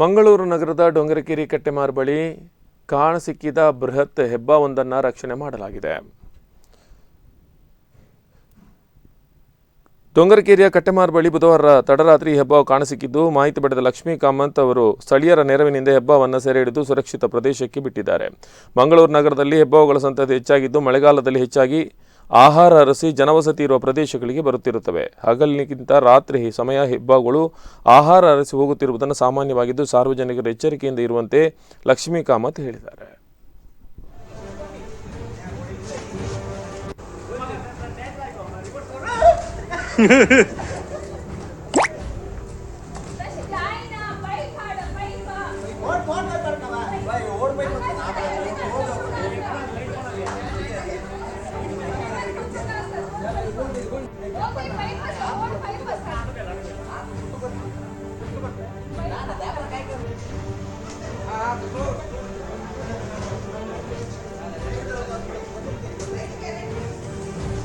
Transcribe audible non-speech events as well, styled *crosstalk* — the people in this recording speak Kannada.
ಮಂಗಳೂರು ನಗರದ ಡೊಂಗರಕೆರೆ ಕಟ್ಟೆಮಾರ್ ಬಳಿ ಕಾಣಸಿಕ್ಕಿದ ಬೃಹತ್ ಹೆಬ್ಬಾವೊಂದನ್ನು ರಕ್ಷಣೆ ಮಾಡಲಾಗಿದೆ. ಡೊಂಗರಕೇರಿಯ ಕಟ್ಟೆಮಾರ್ ಬಳಿ ಬುಧವಾರ ತಡರಾತ್ರಿ ಹೆಬ್ಬ ಹೆಬ್ಬಾವು ಕಾಣಸಿಕ್ಕಿದ್ದು ಮಾಹಿತಿ ಪಡೆದ ಲಕ್ಷ್ಮೀ ಕಾಮಂತ್ ಅವರು ಸ್ಥಳೀಯರ ನೆರವಿನಿಂದ ಹೆಬ್ಬವನ್ನು ಸೆರೆ ಹಿಡಿದು ಸುರಕ್ಷಿತ ಪ್ರದೇಶಕ್ಕೆ ಬಿಟ್ಟಿದ್ದಾರೆ. ಮಂಗಳೂರು ನಗರದಲ್ಲಿ ಹೆಬ್ಬಾವುಗಳ ಸಂತತಿ ಹೆಚ್ಚಾಗಿದ್ದು, ಮಳೆಗಾಲದಲ್ಲಿ ಹೆಚ್ಚಾಗಿ ಆಹಾರ ಅರಸಿ ಜನವಸತಿ ಇರುವ ಪ್ರದೇಶಗಳಿಗೆ ಬರುತ್ತಿರುತ್ತವೆ. ಹಗಲಿಗಿಂತ ರಾತ್ರಿ ಸಮಯ ಹೆಬ್ಬಾಗಳು ಆಹಾರ ಅರಸಿ ಹೋಗುತ್ತಿರುವುದನ್ನು ಸಾಮಾನ್ಯವಾಗಿದ್ದು ಸಾರ್ವಜನಿಕರ ಎಚ್ಚರಿಕೆಯಿಂದ ಇರುವಂತೆ ಲಕ್ಷ್ಮೀ ಕಾಮತ್ ಹೇಳಿದ್ದಾರೆ. *laughs* 我可以陪他走。